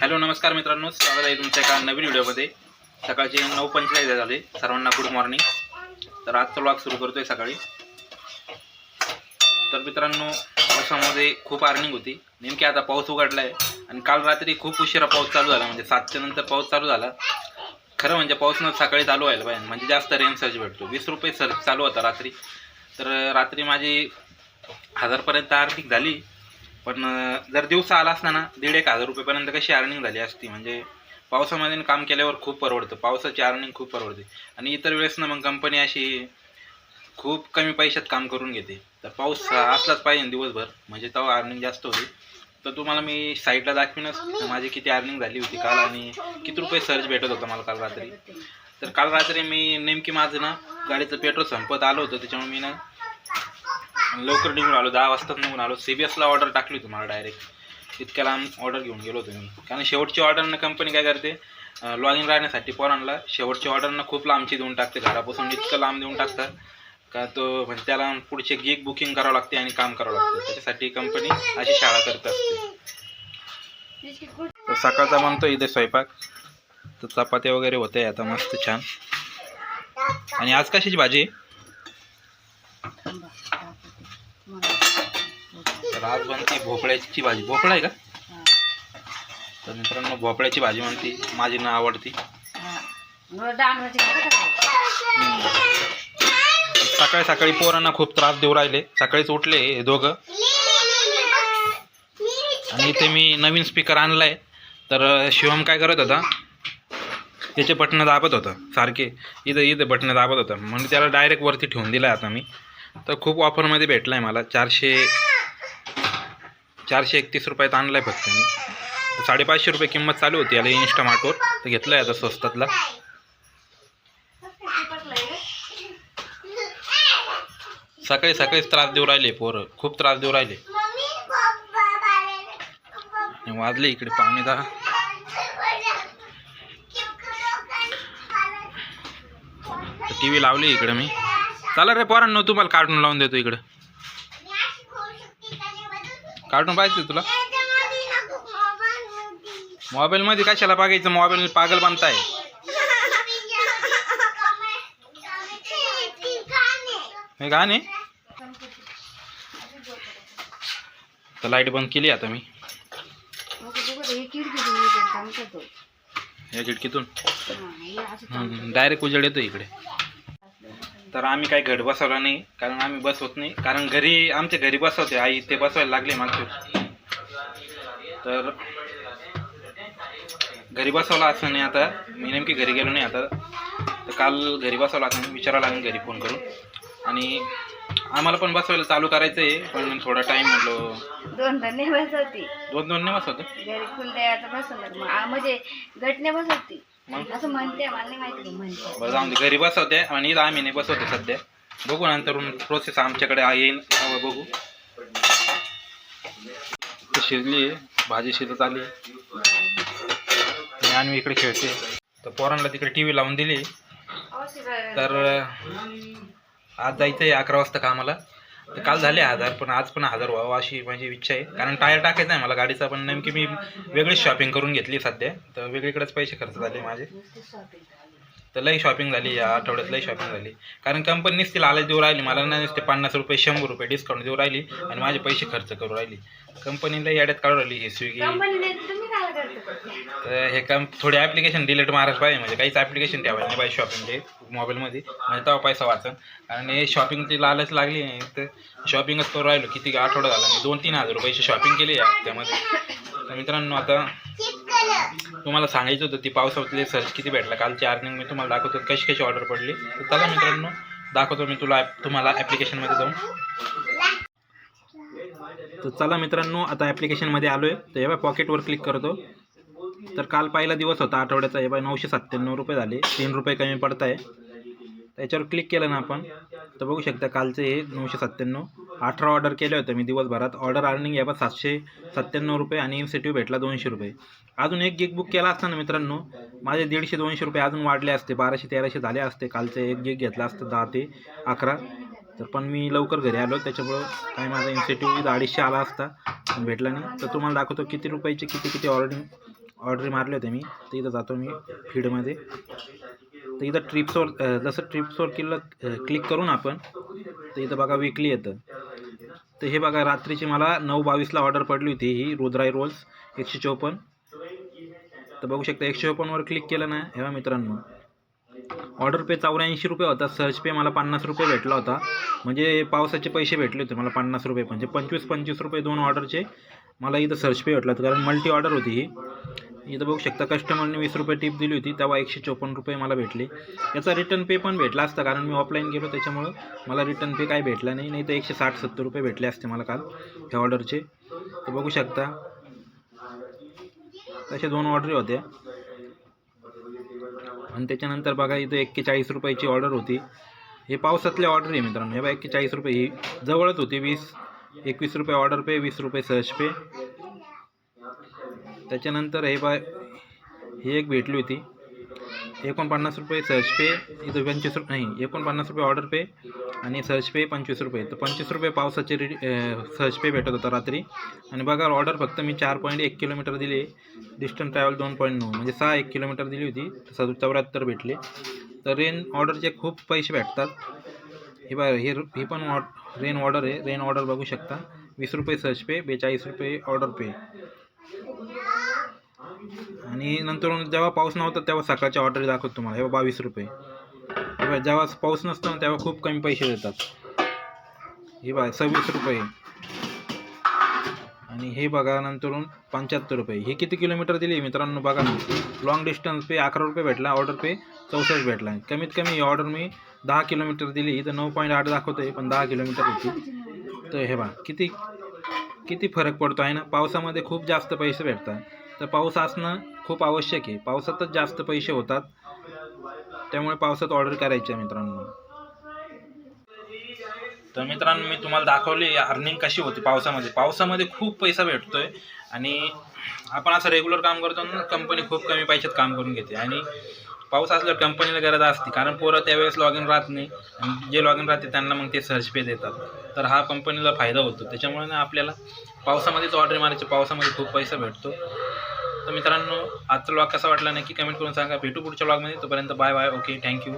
Hello नमस्कार मित्रांनो. स्वागत आहे तुमच्या एका नवीन व्हिडिओमध्ये. सकाळचे नऊ पंचेचाळीस झाले. सर्वांना गुड मॉर्निंग तर आजचा ब्लॉग सुरू करतोय सकाळी. तर मित्रांनो पावसामध्ये खूप अर्निंग होती. नेमकी आता पाऊस उघडला आहे आणि काल रात्री खूप उशिरा पाऊस चालू झाला. म्हणजे सातच्या नंतर पाऊस चालू झाला. खरं म्हणजे पाऊस न सकाळी चालू व्हायला पाहिजे. म्हणजे जास्त रेंज सर्च भेटतो. वीस रुपये सर्च चालू होता रात्री. तर रात्री माझी हजारपर्यंत आर्थिक झाली. पण जर दिवसा आला असता ना दीड एक हजार रुपयेपर्यंत कशी अर्निंग झाली असती. म्हणजे पावसामध्ये काम केल्यावर खूप परवडतं. पावसाची अर्निंग खूप परवडते. आणि इतर वेळेस ना मग कंपनी अशी खूप कमी पैशात काम करून घेते. तर पाऊस असलाच पाहिजे दिवसभर. म्हणजे तेव्हा अर्निंग जास्त होती. तर तुम्हाला मी साईडला दाखवीनच. माझी किती अर्निंग झाली होती काल आणि किती रुपये सर्च भेटत होता मला काल रात्री. तर काल रात्री मी नेमकी माझं ना गाडीचं पेट्रोल संपत आलं होतं. त्याच्यामुळे मी ना लवकर निघून आलो दहा वाजताच निघून आलो. सी बी एसला ऑर्डर टाकली होती मला डायरेक्ट इतक्या लांब ऑर्डर घेऊन गेलो होतो मी. कारण शेवटची ऑर्डरनं कंपनी काय करते लॉग इन राहण्यासाठी पोरांना शेवटची ऑर्डरनं खूप लांबची देऊन टाकते. घरापासून इतकं लांब देऊन टाकतात. का तो म्हणजे त्याला पुढचे गिग बुकिंग करावं लागते आणि काम करावं लागतं. त्याच्यासाठी कंपनी अशी शाळा करत असते. तर सकाळचा म्हणतो इथे स्वयंपाक. तर चपात्या वगैरे होते आता मस्त छान. आणि आज कशाची भाजी आहे? तर आज बनती भोपळ्याची भाजी. भोपळा आहे का? तर मित्रांनो भोपळ्याची भाजी म्हणते. माझी ना आवडती. सकाळी सकाळी पोरांना खूप त्रास देऊ राहिले. सकाळीच उठले हे दोघं. आणि इथे मी नवीन स्पीकर आणलाय. तर शिवम काय करत होता? त्याचे बटणं दाबत होतं. सारखे. इथं इथं बटणं दाबत होतं. म्हणजे त्याला डायरेक्ट वरती ठेवून दिलं आता मी. तर खूप ऑफरमध्ये भेटला आहे मला. चारशे चारशे एकतीस रुपयात आणला आहे फक्त मी. साडेपाचशे रुपये किंमत चालू होती याला इन्स्टामार्टवर तर घेतलं आहे आता स्वस्तातला. सकाळी सकाळीच त्रास देऊ राहिले पोरं. खूप त्रास देऊ राहिले. वाजले इकडे पाहुणे दहा टी व्ही लावली इकडे मी. चला रे पोरांनो तुम्हाला कार्टून लावून देतो इकडं. कार्टून पाहिजे तुला? मोबाईलमध्ये कशाला बघायचं? मोबाईल पागल बनताय. हे गाणे तर लाइट बंद केली आता मी. या खिडकीतून. डायरेक्ट उजेड येतो इकडे. तर आम्ही काही घट बसवला नाही कारण आम्ही बसवत नाही. कारण घरी आमच्या घरी बसवते आई ते बसवायला लागले वर्षी. तर घरी बसवला असं नाही आता. मी नेमकी घरी गेलो नाही आता. तर काल घरी बसवला असं विचारावं लागेल घरी फोन करून. आणि आम्हाला पण बसवायला चालू करायचं आहे पण थोडा टाईम म्हटलो दोन धन्य बसवती. दोन दोन नाही बसवत? घरी फुलद्याचं बसवलं मग आ- म्हणजे गटने बसवती. मग? असं म्हणते मला नाही माहिती म्हणते. बरं जाऊन दे. घरी बसवते. आणि इथं आम्ही नाही बसवते सध्या. बघू नंतरून प्रोसेस आमच्याकडे आ- येईल तेव्हा बघू. शिजली आहे. भाजी शिजत आली आणि आम्ही इकडे खेळते तर पोरांना तिकडे टी व्ही लावून दिली. तर आज जायचं आहे अकरा वाजता कामाला. तर काल झाले हजार पण आज पण हजार व्हावं अशी माझी इच्छा आहे. कारण टायर टाकायचं आहे मला गाडीचा पण नेमकी मी वेगळीच शॉपिंग करून घेतली सध्या. तर वेगळीकडेच पैसे खर्च झाले माझे. तर लई शॉपिंग झाली या आठवड्यात लई शॉपिंग झाली. कारण कंपनीच तिला आलाच देऊ राहिली मला नाही नुसते पन्नास रुपये शंभर रुपये डिस्काउंट देऊ राहिली आणि माझे पैसे खर्च करू राहिली. कंपनीला याड्यात काढू राहिली हे स्विगी कंपनीने तुम्ही काय करता तर हे काम थोडे ॲप्लिकेशन डिलीट मारायला पाहिजे म्हणजे काहीच ॲप्लिकेशन ठेवायला नाही पाहिजे शॉपिंगचे मोबाईलमध्ये म्हणजे तेव्हा पैसा वाचन. कारण हे शॉपिंगची लालच लागली नाही तर शॉपिंगच करू राहिलो. किती आठवडा झाला? मी दोन तीन हजार रुपयाची शॉपिंग केली या त्यामध्ये तर मित्रांनो आता तुम्हाला सांगायचं होतं ती पावसातले सर्च किती भेटला? कालची अर्निंग मी तुम्हाला दाखवतो कशी कशी ऑर्डर पडली. तर चला मित्रांनो दाखवतो मी तुला तुम्हाला ॲप्लिकेशनमध्ये जाऊन. तर चला मित्रांनो आता ॲप्लिकेशनमध्ये आलो आहे तर हे पॉकेटवर क्लिक करतो. तर काल पहिला दिवस होता आठवड्याचा. हे बाय नऊशे सत्त्याण्णव रुपये झाले. तीन रुपये कमी पडत आहे त्याच्यावर क्लिक केलं ना आपण तर बघू शकता कालचे हे नऊशे सत्त्याण्णव. अठरा ऑर्डर केले होते मी दिवसभरात. ऑर्डर अर्निंग या बा सातशे सत्त्याण्णव रुपये आणि इन्सेटिव्ह भेटला दोनशे रुपये. अजून एक गिग बुक केला असता ना मित्रांनो माझे दीडशे दोनशे रुपये अजून वाढले असते. बाराशे तेराशे झाले असते. कालचे एक गिग घेतला असतं दहा ते अकरा. तर पण मी लवकर घरी आलो त्याच्यामुळं काय माझा इन्सेटिव्ह अडीचशे आला असता. पण भेटला नाही. तर तुम्हाला दाखवतो किती रुपयाचे किती किती ऑर्डर ऑर्डर मारले होते मी. तर इथं जातो मी फीडमध्ये. तर इथं ट्रिप्सवर जसं ट्रिप्सवर किल्लं क्लिक करून आपण तर इथं बघा विकली येतं. तर हे बघा रात्रीची मला नऊ बावीसला ऑर्डर पडली होती ही रुद्राई रोल्स एकशे चोपन्न. तर बघू शकता एकशे चोपन्नवर क्लिक केलं ना हेवा मित्रांनो. ऑर्डर पे चौऱ्याऐंशी रुपये होता सर्च पे मला पन्नास रुपये भेटला होता. म्हणजे पावसाचे पैसे भेटले होते मला पन्नास रुपये म्हणजे पंचवीस पंचवीस रुपये दोन ऑर्डरचे मला इथं सर्च पे भेटला होता कारण मल्टी ऑर्डर होती ही. इथं बघू शकता कस्टमरने वीस रुपये टिप दिली होती तेव्हा एकशे चोपन्न रुपये मला भेटले. याचा रिटर्न पे पण भेटला असता कारण मी ऑफलाईन गेलो त्याच्यामुळं मला रिटर्न पे काही भेटला नाही नाही तर एकशे साठ सत्तर रुपये भेटले असते मला काल ह्या ऑर्डरचे तर बघू शकता तशा दोन ऑर्डरी होत्या. आणि त्याच्यानंतर बघा इथं एक्केचाळीस रुपयाची ऑर्डर होती. हे पावसातल्या ऑर्डर आहे मित्रांनो हे बघा एक्केचाळीस रुपये. ही जवळच होती वीस एकवीस रुपये ऑर्डर पे वीस रुपये सहज पे त्याच्यानंतर हे बाय ही एक भेटली होती. एकोणपन्नास रुपये सर्च पे इथं पंचवीस रुपये नाही एकोणपन्नास रुपये ऑर्डर पे आणि सर्च पे पंचवीस रुपये. तर पंचवीस रुपये पावसाचे रि सर्च पे भेटत होता रात्री. आणि बघा ऑर्डर फक्त मी चार पॉईंट एक किलोमीटर दिली. डिस्टन्स ट्रॅव्हल दोन पॉईंट नऊ म्हणजे सहा एक किलोमीटर दिली होती. स चौऱ्याहत्तर भेटले. तर रेन ऑर्डरचे खूप पैसे भेटतात. हे बघा हे ही पण ऑ रेन ऑर्डर आहे. रेन ऑर्डर बघू शकता. वीस रुपये सर्च पे बेचाळीस रुपये ऑर्डर पे आणि नंतर जेव्हा पाऊस नव्हता तेव्हा सकाळच्या ऑर्डर दाखवतो तुम्हाला. हे बावीस रुपये. जेव्हा पाऊस नसतो ना तेव्हा खूप कमी पैसे देतात. हे बघा सव्वीस रुपये. आणि हे बघा नंतरून पंच्याहत्तर रुपये. हे किती किलोमीटर दिली मित्रांनो? बघा ना. लॉंग डिस्टन्स पे अकरा रुपये भेटला ऑर्डर पे चौसष्ट भेटला. कमीत कमी ही ऑर्डर मी दहा किलोमीटर दिली. इथं नऊ पॉईंट आठ दाखवतो आहे पण दहा किलोमीटर होती. तर हे बघा किती किती फरक पडतो आहे ना? पावसामध्ये खूप जास्त पैसे भेटतात. तर पाऊस असणं खूप आवश्यक आहे. पावसातच जास्त पैसे होतात. त्यामुळे पावसात ऑर्डर करायची आहे मित्रांनो. तर मित्रांनो मी तुम्हाला दाखवली अर्निंग कशी होती पावसामध्ये. पावसामध्ये खूप पैसा भेटतोय आणि आपण असं रेग्युलर काम करतो ना कंपनी खूप कमी पैशात काम करून घेते. आणि पाऊस असल्यावर कंपनीला गरज असते. कारण पोरं त्यावेळेस लॉग इन राहत नाही. आणि जे लॉग इन राहते त्यांना मग ते सर्च पे देतात. तर हा कंपनीला फायदा होतो. त्याच्यामुळे ना आपल्याला पावसामध्येच ऑर्डर मारायची. पावसामध्ये खूप पैसा भेटतो. तर मित्रांनो आजचा ब्लॉग कसा वाटला नक्की कमेंट करून सांगा. भेटू पुढच्या ब्लॉगमध्ये तोपर्यंत बाय बाय ओके थँक्यू